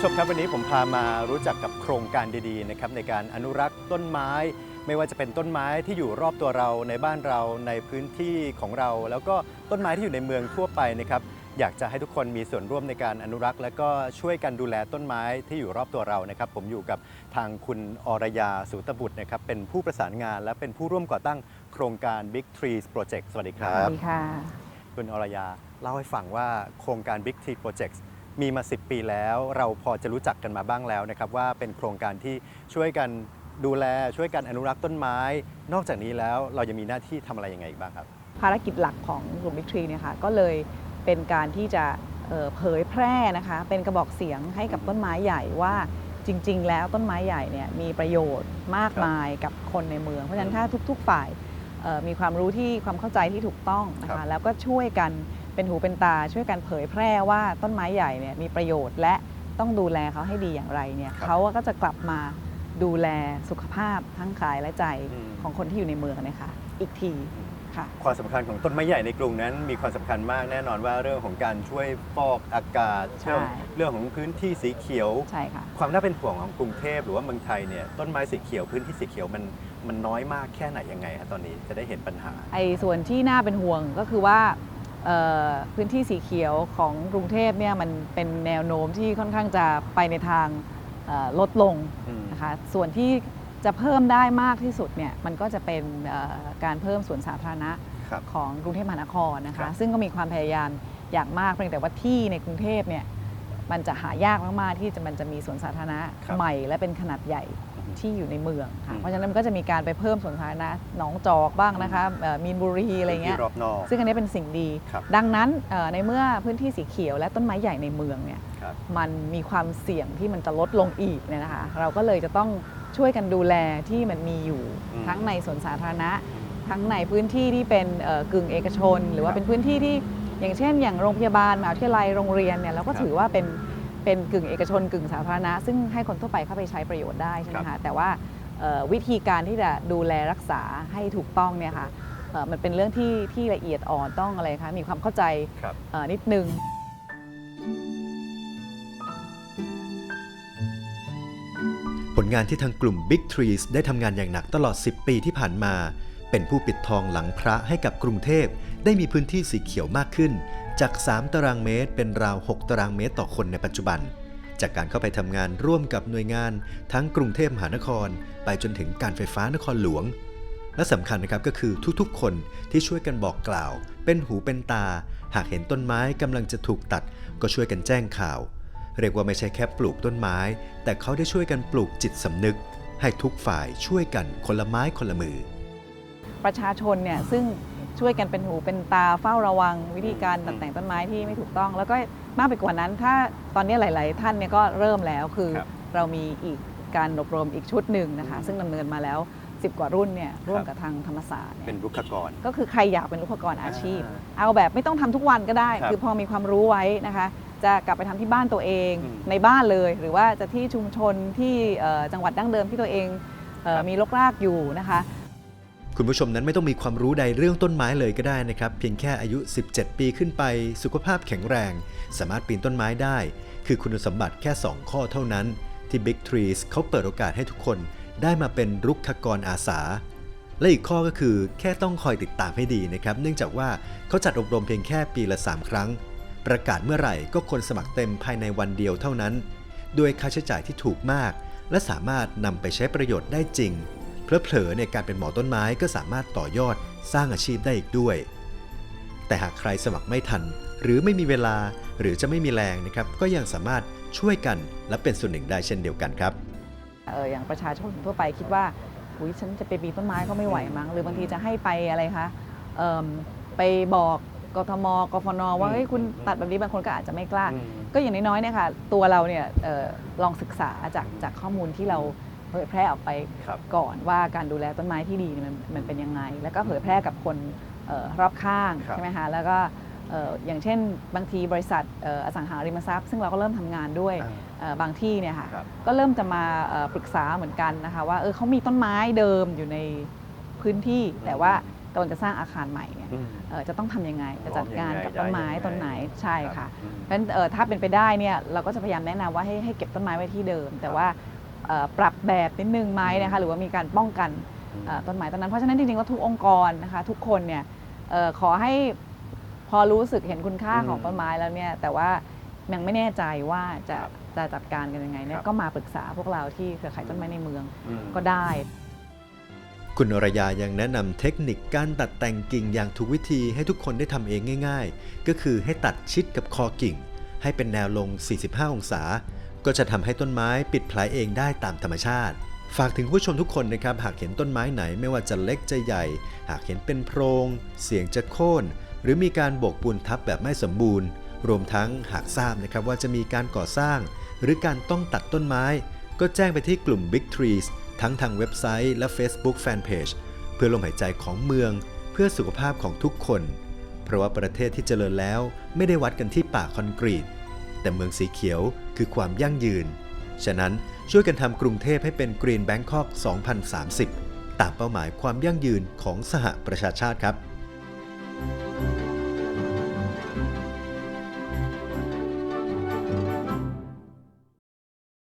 ผู้ชมครับวันนี้ผมพามารู้จักกับโครงการดีๆนะครับในการอนุรักษ์ต้นไม้ ไม่ว่าจะเป็นต้นไม้ที่อยู่รอบตัวเราในบ้านเราในพื้นที่ของเรา แล้วก็ต้นไม้ที่อยู่ในเมืองทั่วไปนะครับอยากจะให้ทุกคนมีส่วนร่วมในการอนุรักษ์ และก็ช่วยกันดูแลต้นไม้ที่อยู่รอบตัวเรานะครับ ผมอยู่กับทางคุณอรยาสูตบุตรนะครับเป็นผู้ประสานงาน และเป็นผู้ร่วมก่อตั้งโครงการ Big Trees Project สวัสดีคสรัวับสดีค่ะ คุณอรยาเล่าให้ฟังว่าโครงการ Big T Project มีมา 10 ปีแล้ว เราพอจะรู้จักกันมาบ้างแล้วนะครับว่าเป็นโครงการที่ช่วยกันดูแลช่วยกันอนุรักษ์ต้นไม้ นอกจากนี้แล้วเรายังมีหน้าที่ทำอะไรยังไงอีกบ้างครับ ภารกิจหลักของกลุ่ม Big Tree เนี่ยค่ะก็เลยเป็นการที่จะเอ่อเผยแพร่นะคะ เป็นกระบอกเสียงให้กับต้นไม้ใหญ่ว่าจริง ๆ แล้วต้นไม้ใหญ่เนี่ยมีประโยชน์มากมายกับคนในเมือง เพราะฉะนั้นถ้าทุก ๆ ฝ่ายเอ่อมีความรู้ที่ความเข้าใจที่ถูกต้องนะครัคะบแล้วก็ช่วยกัน เป็นหูเป็นตาช่วยกันเผยแพร่ว่าต้นไม้ใหญ่เนี่ยมีประโยชน์และต้องดูแลเขาให้ดีอย่างไรเนี่ยเขาก็จะกลับมาดูแลสุขภาพทั้งกายและใจอืมของคนที่อยู่ในเมืองนะคะอีกทีค่ะความสำคัญของต้นไม้ใหญ่ในกรุงนั้น มีความสำคัญมากแน่นอนว่าเรื่องของการช่วยฟอกอากาศใช่เรื่องของพื้นที่สีเขียวใช่ค่ะความน่าเป็นห่วงของกรุงเทพหรือว่าเมืองไทยเนี่ยต้นไม้สีเขียวพื้นที่สีเขียวมันมันน้อยมากแค่ไหนยังไงครับตอนนี้จะได้เห็นปัญหาไอ้ส่วนที่น่าเป็นห่วงก็คือว่าเอ่อ พื้นที่สีเขียวของกรุงเทพเนี่ยมันเป็นแนวโน้มที่ค่อนข้างจะไปในทางเอ่อลดลงอืมนะคะส่วนที่จะเพิ่มได้มากที่สุดเนี่ยมันก็จะเป็นเอ่อการเพิ่มสวนสาธารณะครับของกรุงเทพมหานครนะครัคะบซึ่งก็มีความพยายามอย่างมากเพียงแต่ว่าที่ในกรุงเทพเนี่ยมันจะหายากมากๆที่จะมันจะมีสวนสาธารณะครับใหม่และเป็นขนาดใหญ่อืม ที่อยู่ในเมืองอืค่ะมเพราะฉะนั้นมันก็จะมีการไปเพิ่มสวนสาธารณะหนองจอกบ้างนะคะเอ่อมีนบุรีอะไรเงี้ยพื้นที่รอบนอก ซึ่งอันนี้เป็นสิ่งดี ครับ ดังนั้นเอ่อในเมื่อพื้นที่สีเขียวและต้นไม้ใหญ่ในเมืองเนี่ย ครับ มันมีความเสี่ยงที่มันจะลดลงอีกเนี่ยนะคะ เราก็เลยจะต้องช่วยกันดูแลที่มันมีอยู่อืมทั้งในสวนสาธารณะ ทั้งในพื้นที่ที่เป็นเอ่อกึ่งเอกชน หรือว่าครับเป็นพื้นที่ที่อย่างเช่น อย่างโรงพยาบาลมหาวิทยาลัยโรงเรียนเนี่ยเราก็ครับถือว่าเป็น เป็นกึ่งเอกชนกึ่งสาธารณะ ซึ่งให้คนทั่วไปเข้าไปใช้ประโยชน์ได้ใช่ไหมครัคะบแต่ว่าเอ่อวิธีการที่จะดูแลรักษาให้ถูกต้องเนี่ยค่ะเอ่อมันเป็นเรื่องที่ที่ละเอียดอ่อนต้องอะไรคะมีความเข้าใจครับเอ่อนิดนึงผลงานที่ทางกลุ่ม Big Trees ได้ทำงานอย่างหนักตลอด 10 ปีที่ผ่านมา เป็นผู้ปิดทองหลังพระให้กับกรุงเทพได้มีพื้นที่สีเขียวมากขึ้น จาก 3 ตารางเมตร เป็นราว 6 ตารางเมตรต่อคนในปัจจุบัน จากการเข้าไปทำงานร่วมกับหน่วยงาน ทั้งกรุงเทพมหานคร ไปจนถึงการไฟฟ้านครหลวง และสำคัญนะครับก็คือทุกๆ คนที่ช่วยกันบอกกล่าว เป็นหูเป็นตา หากเห็นต้นไม้กำลังจะถูกตัด ก็ช่วยกันแจ้งข่าว เรียกว่าไม่ใช่แค่ปลูกต้นไม้ แต่เขาได้ช่วยกันปลูกจิตสำนึก ให้ทุกฝ่ายช่วยกันคนละไม้คนละมือ ประชาชนเนี่ยซึ่งช่วยกันเป็นหูเป็นตาเฝ้าระวัง วิธีการอืมตัดแต่งต้นไม้ที่ไม่ถูกต้อง แล้วก็มากไปกว่านั้น ถ้าตอนนี้หลาย ๆ ท่านเนี่ยก็เริ่มแล้วคือครับเรามีอีกการอบรมอีกชุดหนึ่งนะคะอืมซึ่งดำเนินมาแล้ว 10 กว่ารุ่นเนี่ยร่วมครับ กับทางธรรมศาสตร์เนี่ย เป็นรุกขกร ก็คือใครอยากเป็นลูกกรอาชีพ อ่าเอาแบบไม่ต้องทำทุกวันก็ได้ ครับคือพอมีความรู้ไว้นะคะ จะกลับไปทำที่บ้านตัวเองอืมในบ้านเลย หรือว่าจะที่ชุมชนที่เอ่อจังหวัดดั้งเดิมที่ตัวเองเอ่อครับมีรกรากอยู่นะคะ คุณผู้ชมนั้นไม่ต้องมีความรู้ใดเรื่องต้นไม้เลยก็ได้นะครับ เพียงแค่อายุ 17 ปีขึ้นไป สุขภาพแข็งแรง สามารถปีนต้นไม้ได้ คือคุณสมบัติแค่ 2 ข้อเท่านั้น ที่ Big Trees เขาเปิดโอกาสให้ทุกคนได้มาเป็นรุกขกรอาสา และอีกข้อก็คือแค่ต้องคอยติดตามให้ดีนะครับ เนื่องจากว่าเขาจัดอบรมเพียงแค่ปีละ 3 ครั้ง ประกาศเมื่อไหร่ก็คนสมัครเต็มภายในวันเดียวเท่านั้นด้วยค่าใช้จ่ายที่ถูกมาก และสามารถนำไปใช้ประโยชน์ได้จริง เพลอๆในการเป็นหมอต้นไม้ก็สามารถต่อยอดสร้างอาชีพได้อีกด้วย แต่หากใครสมัครไม่ทัน หรือไม่มีเวลาหรือจะไม่มีแรงนะครับ ก็ยังสามารถช่วยกันและเป็นส่วนหนึ่งได้เช่นเดียวกันครับเอออย่างประชาชนทั่วไปคิดว่าอุยฉันจะไปปีนต้นไม้ก็ไม่ไหวมั้งหรือบางทีจะให้ไปอะไรคะเอิ่มไปบอกกทมกฟนว่าอืมเฮ้ยคุณอืมตัดแบบนี้บางคนก็อาจจะไม่กล้าอืมก็อย่างน้อยๆเนี่ยค่ะตัวเราเนี่ยเอ่อลองศึกษาจากจากข้อมูลที่เรา เผยแพร่ออกไปครับก่อนว่าการดูแลต้นไม้ที่ดีเนี่ยมันมันเป็นยังไง แล้วก็เผยแพร่กับคนเอ่อรอบข้างครับใช่ไหมคะแล้วก็เอ่ออย่างเช่นบางทีบริษัทเอ่ออสังหาริมทรัพย์ ซึ่งเราก็เริ่มทำงานด้วยอ่าเอ่อบางที่เนี่ยค่ะครับก็เริ่มจะมาเอ่อปรึกษาเหมือนกันนะคะว่าเออเขามีต้นไม้เดิมอยู่ในพื้นที่แต่ว่ากำลังจะสร้างอาคารใหม่เนี่ยอืมเอ่อจะต้องทำยังไงจะจัดการกับย้ายต้นไม้ยังไงต้นไหนใช่ค่ะอืมเพราะฉะนั้นเอ่อถ้าเป็นไปได้เนี่ยเราก็จะพยายามแนะนำว่าให้ให้เก็บต้นไม้ไว้ที่เดิม แต่ว่าเอ่อ ปรับแบบนิดนึงไหมนะคะหรือว่ามีการป้องกันเอ่อต้นไม้ต้นนั้น เพราะฉะนั้นจริงๆแล้วทุกองค์กรนะคะทุกคนเนี่ยเอ่อขอให้พอรู้สึกเห็นคุณค่าอืมของต้นไม้แล้วเนี่ยแต่ว่ายังไม่แน่ใจว่าจะจะจัดการกันยังไงเนี่คยรับก็มาปรึกษาพวกเราที่เครือข่ายต้นไม้ในเมืองอืมก็ได้ คุณอรยายังแนะนำเทคนิคการตัดแต่งกิ่งอย่างถูกวิธีให้ทุกคนได้ทำเองง่าย ๆ ก็คือให้ตัดชิดกับคอกิ่ง ให้เป็นแนวลง 45 องศา ก็จะทำให้ต้นไม้ปิดพลเองได้ตามธรรมชาติ ฝากถึงผู้ชมทุกคนนะครับ หากเห็นต้นไม้ไหนไม่ว่าจะเล็กจะใหญ่ หากเห็นเป็นโพรง เสียงจะโค่นหรือมีการโบกปูนทับแบบไม่สมบูรณ์ รวมทั้งหากทราบนะครับว่าจะมีการก่อสร้าง หรือการต้องตัดต้นไม้ ก็แจ้งไปที่กลุ่ม Big Trees ทั้งทางเว็บไซต์และ Facebook Fanpage เพื่อลมหายใจของเมือง เพื่อสุขภาพของทุกคน เพราะว่าประเทศที่เจริญแล้วไม่ได้วัดกันที่ป่าคอนกรีต แต่เมืองสีเขียว คือความยั่งยืน ฉะนั้นช่วยกันทำกรุงเทพให้เป็น Green Bangkok 2030 ตามเป้าหมายความยั่งยืนของสหประชาชาติครับ